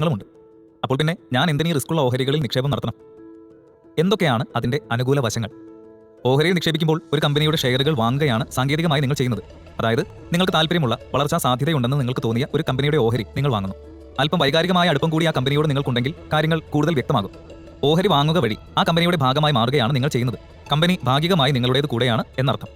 നിങ്ങളുമുണ്ട് അപ്പോൾ പിന്നെ ഞാൻ എന്തിനീ റിസ്ക്കുള്ള ഓഹരികളിൽ നിക്ഷേപം നടത്തണം? എന്തൊക്കെയാണ് അതിന്റെ അനുകൂല വശങ്ങൾ? ഓഹരിയിൽ നിക്ഷേപിക്കുമ്പോൾ ഒരു കമ്പനിയുടെ ഷെയറുകൾ വാങ്ങുകയാണ് സാങ്കേതികമായി നിങ്ങൾ ചെയ്യുന്നത്. അതായത് നിങ്ങൾക്ക് താല്പര്യമുള്ള വളർച്ചാ സാധ്യതയുണ്ടെന്ന് നിങ്ങൾക്ക് തോന്നിയ ഒരു കമ്പനിയുടെ ഓഹരി നിങ്ങൾ വാങ്ങുന്നു. അല്പം വൈകാരികമായ അടുപ്പം കൂടി ആ കമ്പനിയോട് നിങ്ങൾക്കുണ്ടെങ്കിൽ കാര്യങ്ങൾ കൂടുതൽ വ്യക്തമാകും. ഓഹരി വാങ്ങുക വഴി ആ കമ്പനിയുടെ ഭാഗമായി മാറുകയാണ് നിങ്ങൾ ചെയ്യുന്നത്. കമ്പനി ഭാഗികമായി നിങ്ങളുടേത് കൂടെയാണ് എന്നർത്ഥം.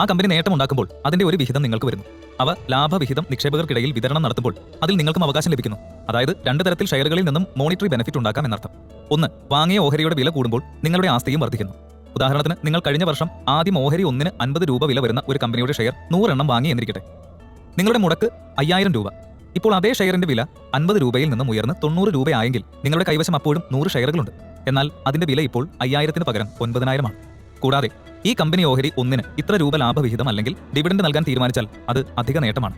ആ കമ്പനി നേട്ടമുണ്ടാക്കുമ്പോൾ അതിന്റെ ഒരു വിഹിതം നിങ്ങൾക്ക് വരുന്നു. അവ ലാഭവിഹിതം നിക്ഷേപകർക്കിടയിൽ വിതരണം നടത്തുമ്പോൾ അതിൽ നിങ്ങൾക്കും അവകാശം ലഭിക്കുന്നു. അതായത് രണ്ട് തരത്തിൽ ഷെയറുകളിൽ നിന്നും മോണിറ്ററി ബെനിഫിറ്റ് ഉണ്ടാക്കാം എന്നർത്ഥം. ഒന്ന് വാങ്ങിയ ഓഹരിയുടെ വില കൂടുമ്പോൾ നിങ്ങളുടെ ആസ്തിയും വർദ്ധിക്കുന്നു. ഉദാഹരണത്തിന് നിങ്ങൾ കഴിഞ്ഞ വർഷം ആദ്യം ഓഹരി ഒന്നിന് അൻപത് രൂപ വില വരുന്ന ഒരു കമ്പനിയുടെ ഷെയർ നൂറെണ്ണം വാങ്ങി എന്നിരിക്കട്ടെ. നിങ്ങളുടെ മുടക്ക് അയ്യായിരം രൂപ. ഇപ്പോൾ അതേ ഷെയറിന്റെ വില അൻപത് രൂപയിൽ നിന്നും ഉയർന്ന് തൊണ്ണൂറ് രൂപയായെങ്കിൽ നിങ്ങളുടെ കൈവശം അപ്പോഴും നൂറ് ഷെയറുകളുണ്ട്. എന്നാൽ അതിന്റെ വില ഇപ്പോൾ അയ്യായിരത്തിന് പകരം ഒൻപതിനായിരമാണ്. കൂടാതെ ഈ കമ്പനി ഓഹരി ഒന്നിന് ഇത്ര രൂപ ലാഭവിഹിതം അല്ലെങ്കിൽ ഡിവിഡൻഡ് നൽകാൻ തീരുമാനിച്ചാൽ അത് അധിക നേട്ടമാണ്.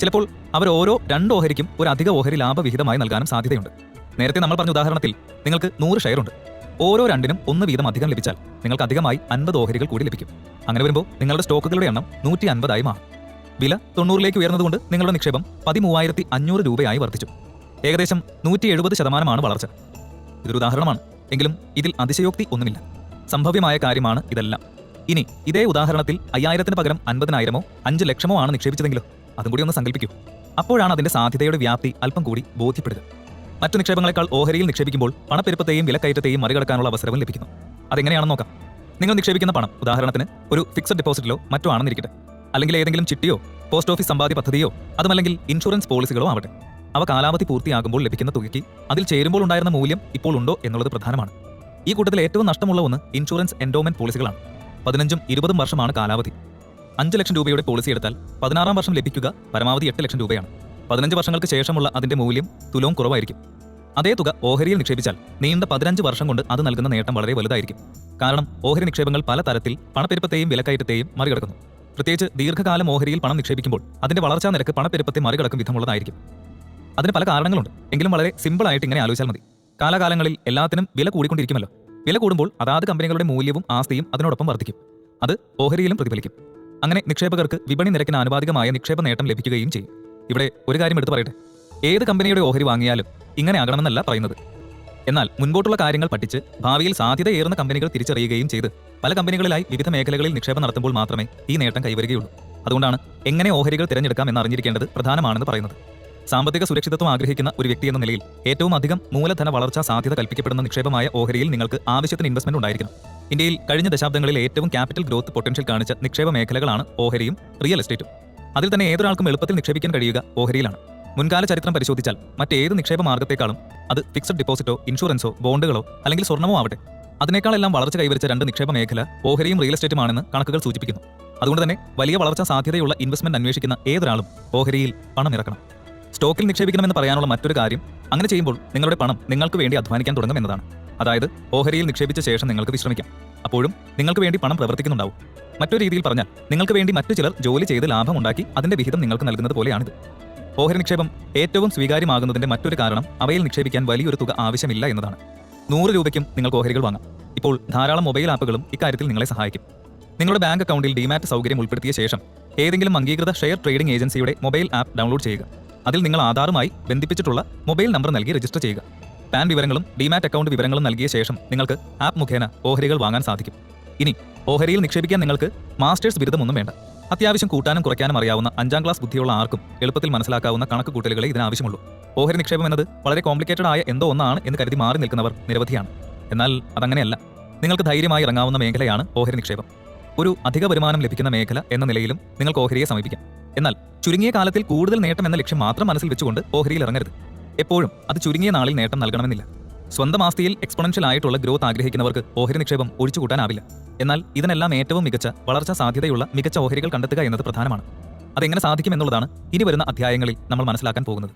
ചിലപ്പോൾ അവർ ഓരോ രണ്ട് ഓഹരിക്കും ഒരു അധിക ഓഹരി ലാഭവിഹിതമായി നൽകാനും സാധ്യതയുണ്ട്. നേരത്തെ നമ്മൾ പറഞ്ഞ ഉദാഹരണത്തിൽ നിങ്ങൾക്ക് നൂറ് ഉണ്ട്. ഓരോ രണ്ടിനും ഒന്ന് വീതം അധികം ലഭിച്ചാൽ നിങ്ങൾക്ക് അധികമായി അൻപത് ഓഹരികൾ കൂടി ലഭിക്കും. അങ്ങനെ വരുമ്പോൾ നിങ്ങളുടെ സ്റ്റോക്കുകളുടെ എണ്ണം നൂറ്റി അൻപതായി മാറും. വില തൊണ്ണൂറിലേക്ക് ഉയർന്നതുകൊണ്ട് നിങ്ങളുടെ നിക്ഷേപം പതിമൂവായിരത്തി അഞ്ഞൂറ് രൂപയായി വർദ്ധിച്ചു. ഏകദേശം നൂറ്റി എഴുപത് ശതമാനമാണ് വളർച്ച. ഇതൊരു ഉദാഹരണമാണ്. എങ്കിലും ഇതിൽ അതിശയോക്തി ഒന്നുമില്ല. സംഭവ്യമായ കാര്യമാണ് ഇതെല്ലാം. ഇനി ഇതേ ഉദാഹരണത്തിൽ അയ്യായിരത്തിന് പകരം അൻപതിനായിരമോ അഞ്ച് ലക്ഷമോ ആണ് നിക്ഷേപിച്ചതെങ്കിലോ അതും കൂടി ഒന്ന് സങ്കല്പിക്കൂ. അപ്പോഴാണ് അതിന്റെ സാധ്യതയുടെ വ്യാപ്തി അല്പം കൂടി ബോധ്യപ്പെടുക. മറ്റു നിക്ഷേപങ്ങളെക്കാൾ ഓഹരിയിൽ നിക്ഷേപിക്കുമ്പോൾ പണപ്പെരുപ്പത്തെയും വിലക്കയറ്റത്തെയും മറികടക്കാനുള്ള അവസരവും ലഭിക്കുന്നു. അതെങ്ങനെയാണെന്ന് നോക്കാം. നിങ്ങൾ നിക്ഷേപിക്കുന്ന പണം ഉദാഹരണത്തിന് ഒരു ഫിക്സഡ് ഡെപ്പോസിറ്റിലോ മറ്റോ ആണെന്നിരിക്കട്ടെ അല്ലെങ്കിൽ ഏതെങ്കിലും ചിട്ടിയോ പോസ്റ്റ് ഓഫീസ് സമ്പാദ്യ പദ്ധതിയോ അതുമല്ലെങ്കിൽ ഇൻഷുറൻസ് പോളിസികളോ ആവട്ടെ. അവ കാലാവധി പൂർത്തിയാകുമ്പോൾ ലഭിക്കുന്ന തുകയ്ക്ക് അതിൽ ചേരുമ്പോൾ ഉണ്ടായിരുന്ന മൂല്യം ഇപ്പോൾ ഉണ്ടോ എന്നുള്ളത് പ്രധാനമാണ്. ഈ കൂട്ടത്തിൽ ഏറ്റവും നഷ്ടമുള്ള ഒന്ന് ഇൻഷുറൻസ് എൻഡോമെന്റ് പോളിസികളാണ്. പതിനഞ്ചും ഇരുപതും വർഷമാണ് കാലാവധി. അഞ്ച് ലക്ഷം രൂപയുടെ പോളിസി എടുത്താൽ പതിനാറാം വർഷം ലഭിക്കുക പരമാവധി എട്ട് ലക്ഷം രൂപയാണ്. പതിനഞ്ച് വർഷങ്ങൾക്ക് ശേഷമുള്ള അതിന്റെ മൂല്യം തുലവും കുറവായിരിക്കും. അതേ തുക ഓഹരിയിൽ നിക്ഷേപിച്ചാൽ നീണ്ട പതിനഞ്ച് വർഷം കൊണ്ട് അത് നൽകുന്ന നേട്ടം വളരെ വലുതായിരിക്കും. കാരണം ഓഹരി നിക്ഷേപങ്ങൾ പല തരത്തിൽ പണപ്പെരുപ്പത്തെയും വിലക്കയറ്റത്തെയും മറികടക്കുന്നു. പ്രത്യേകിച്ച് ദീർഘകാലം ഓഹരിയിൽ പണം നിക്ഷേപിക്കുമ്പോൾ അതിന്റെ വളർച്ചാ നിരക്ക് പണപ്പെരുപ്പത്തെ മറികടക്കും വിധമുള്ളതായിരിക്കും. അതിന് പല കാരണങ്ങളുണ്ട്. എങ്കിലും വളരെ സിമ്പിൾ ആയിട്ട് ഇങ്ങനെ ആലോചിച്ചാൽ മതി. കാലാകാലങ്ങളിൽ എല്ലാത്തിനും വില കൂടിക്കൊണ്ടിരിക്കുമല്ലോ. വില കൂടുമ്പോൾ അതാത് കമ്പനികളുടെ മൂല്യവും ആസ്തിയും അതിനോടൊപ്പം വർദ്ധിക്കും. അത് ഓഹരിയിലും പ്രതിഫലിക്കും. അങ്ങനെ നിക്ഷേപകർക്ക് വിപണി നിരക്കിന് ആനുപാതികമായ നിക്ഷേപ നേട്ടം ലഭിക്കുകയും ചെയ്യും. ഇവിടെ ഒരു കാര്യം എടുത്തു പറയട്ടെ. ഏത് കമ്പനിയുടെ ഓഹരി വാങ്ങിയാലും ഇങ്ങനെ ആകണമെന്നല്ല പറയുന്നത്. എന്നാൽ മുൻപോട്ടുള്ള കാര്യങ്ങൾ പഠിച്ച് ഭാവിയിൽ സാധ്യതയേറുന്ന കമ്പനികൾ തിരിച്ചറിയുകയും ചെയ്ത് പല കമ്പനികളിലായി വിവിധ മേഖലകളിൽ നിക്ഷേപം നടത്തുമ്പോൾ മാത്രമേ ഈ നേട്ടം കൈവരികയുള്ളൂ. അതുകൊണ്ടാണ് എങ്ങനെ ഓഹരികൾ തിരഞ്ഞെടുക്കാം എന്ന് അറിഞ്ഞിരിക്കേണ്ടത് പ്രധാനമാണെന്ന് പറയുന്നത്. സാമ്പത്തിക സുരക്ഷിതത്വം ആഗ്രഹിക്കുന്ന ഒരു വ്യക്തി എന്ന നിലയിൽ ഏറ്റവും അധികം മൂലധന വളർച്ചാ സാധ്യത കൽപ്പിക്കപ്പെടുന്ന നിക്ഷേപമായ ഓഹരിയിൽ നിങ്ങൾക്ക് ആവശ്യത്തിന് ഇൻവെസ്റ്റ്മെന്റ് ഉണ്ടായിരിക്കണം. ഇന്ത്യയിൽ കഴിഞ്ഞ ദശാബ്ദങ്ങളിൽ ഏറ്റവും ക്യാപിറ്റൽ ഗ്രോത്ത് പൊട്ടൻഷ്യൽ കാണിച്ച നിക്ഷേപ മേഖലകളാണ് ഓഹരിയും റിയൽ എസ്റ്റേറ്റും അതിൽ തന്നെ ഏതൊരാൾക്കും എളുപ്പത്തിൽ നിക്ഷേപിക്കാൻ കഴിയുക ഓഹരിയിലാണ്. മുൻകാല ചരിത്രം പരിശോധിച്ചാൽ മറ്റേത് നിക്ഷേപ മാർഗത്തെക്കാളും അത് ഫിക്സഡ് ഡിപ്പോസിറ്റോ ഇൻഷുറൻസോ ബോണ്ടുകളോ അല്ലെങ്കിൽ സ്വർണമോ ആവട്ടെ. അതിനേക്കാളെല്ലാം വളർച്ച കൈവരിച്ച രണ്ട് നിക്ഷേപ മേഖല ഓഹരിയും റിയൽ എസ്റ്റേറ്റുമാണെന്ന് കണക്കുകൾ സൂചിപ്പിക്കുന്നു. അതുകൊണ്ട് തന്നെ വലിയ വളർച്ചാ സാധ്യതയുള്ള ഇൻവെസ്റ്റ്മെന്റ് അന്വേഷിക്കുന്ന ഏതൊരാളും ഓഹരിയിൽ പണം ഇറക്കണം. സ്റ്റോക്കിൽ നിക്ഷേപിക്കണമെന്ന് പറയാനുള്ള മറ്റൊരു കാര്യം അങ്ങനെ ചെയ്യുമ്പോൾ നിങ്ങളുടെ പണം നിങ്ങൾക്ക് വേണ്ടി അധ്വാനിക്കാൻ തുടങ്ങും എന്നതാണ്. അതായത് ഓഹരിയിൽ നിക്ഷേപിച്ച ശേഷം നിങ്ങൾക്ക് വിശ്രമിക്കാം. അപ്പോഴും നിങ്ങൾക്ക് വേണ്ടി പണം പ്രവർത്തിക്കുന്നുണ്ടാവും. മറ്റൊരു രീതിയിൽ പറഞ്ഞാൽ നിങ്ങൾക്ക് വേണ്ടി മറ്റു ചിലർ ജോലി ചെയ്ത് ലാഭമുണ്ടാക്കി അതിന്റെ വിഹിതം നിങ്ങൾക്ക് നൽകുന്നത് പോലെയാണിത്. ഓഹരി നിക്ഷേപം ഏറ്റവും സ്വീകാര്യമാകുന്നതിന്റെ മറ്റൊരു കാരണം അവയിൽ നിക്ഷേപിക്കാൻ വലിയൊരു തുക ആവശ്യമില്ല എന്നതാണ്. നൂറ് രൂപയ്ക്കും നിങ്ങൾക്ക് ഓഹരികൾ വാങ്ങാം. ഇപ്പോൾ ധാരാളം മൊബൈൽ ആപ്പുകളും ഇക്കാര്യത്തിൽ നിങ്ങളെ സഹായിക്കും. നിങ്ങളുടെ ബാങ്ക് അക്കൗണ്ടിൽ ഡിമാറ്റ് സൗകര്യം ഉൾപ്പെടുത്തിയ ശേഷം ഏതെങ്കിലും അംഗീകൃത ഷെയർ ട്രേഡിംഗ് ഏജൻസിയുടെ മൊബൈൽ ആപ്പ് ഡൗൺലോഡ് ചെയ്യുക. അതിൽ നിങ്ങൾ ആധാറുമായി ബന്ധിപ്പിച്ചിട്ടുള്ള മൊബൈൽ നമ്പർ നൽകി രജിസ്റ്റർ ചെയ്യുക. പാൻ വിവരങ്ങളും ഡിമാറ്റ് അക്കൗണ്ട് വിവരങ്ങളും നൽകിയ ശേഷം നിങ്ങൾക്ക് ആപ്പ് മുഖേന ഓഹരികൾ വാങ്ങാൻ സാധിക്കും. ഇനി ഓഹരിയിൽ നിക്ഷേപിക്കാൻ നിങ്ങൾക്ക് മാസ്റ്റേഴ്സ് ബിരുദമൊന്നും വേണ്ട. അത്യാവശ്യം കൂട്ടാനും കുറയ്ക്കാനും അറിയാവുന്ന അഞ്ചാം ക്ലാസ് ബുദ്ധിയുള്ള ആർക്കും എളുപ്പത്തിൽ മനസ്സിലാക്കാവുന്ന കണക്ക് കൂട്ടലുകളെ ഇതിനാവശ്യമുള്ളൂ. ഓഹരി നിക്ഷേപം എന്നത് വളരെ കോംപ്ലിക്കേറ്റഡ് ആയ എന്തോ ഒന്നാണ് എന്ന് കരുതി മാറി നിൽക്കുന്നവർ നിരവധിയാണ്. എന്നാൽ അതങ്ങനെയല്ല. നിങ്ങൾക്ക് ധൈര്യമായി ഇറങ്ങാവുന്ന മേഖലയാണ് ഓഹരി നിക്ഷേപം. ഒരു അധിക വരുമാനം ലഭിക്കുന്ന മേഖല എന്ന നിലയിലും നിങ്ങൾക്ക് ഓഹരിയെ സമീപിക്കാം. എന്നാൽ ചുരുങ്ങിയ കാലത്തിൽ കൂടുതൽ നേട്ടം എന്ന ലക്ഷ്യം മാത്രം മനസ്സിൽ വെച്ചുകൊണ്ട് ഓഹരിയിൽ ഇറങ്ങരുത്. എപ്പോഴും അത് ചുരുങ്ങിയ നാളിൽ നേട്ടം നൽകണമെന്നില്ല. സ്വന്തം ആസ്തിയിൽ എക്സ്പൊണൻഷ്യൽ ആയിട്ടുള്ള ഗ്രോത്ത് ആഗ്രഹിക്കുന്നവർക്ക് ഓഹരി നിക്ഷേപം ഒഴിച്ചുകൂട്ടാനാവില്ല എന്നാൽ ഇതിനെല്ലാം ഏറ്റവും മികച്ച വളർച്ചാ സാധ്യതയുള്ള മികച്ച ഓഹരികൾ കണ്ടെത്തുക എന്നത് പ്രധാനമാണ്. അതെങ്ങനെ സാധിക്കുമെന്നുള്ളതാണ് ഇനി വരുന്ന അധ്യായങ്ങളിൽ നമ്മൾ മനസ്സിലാക്കാൻ പോകുന്നത്.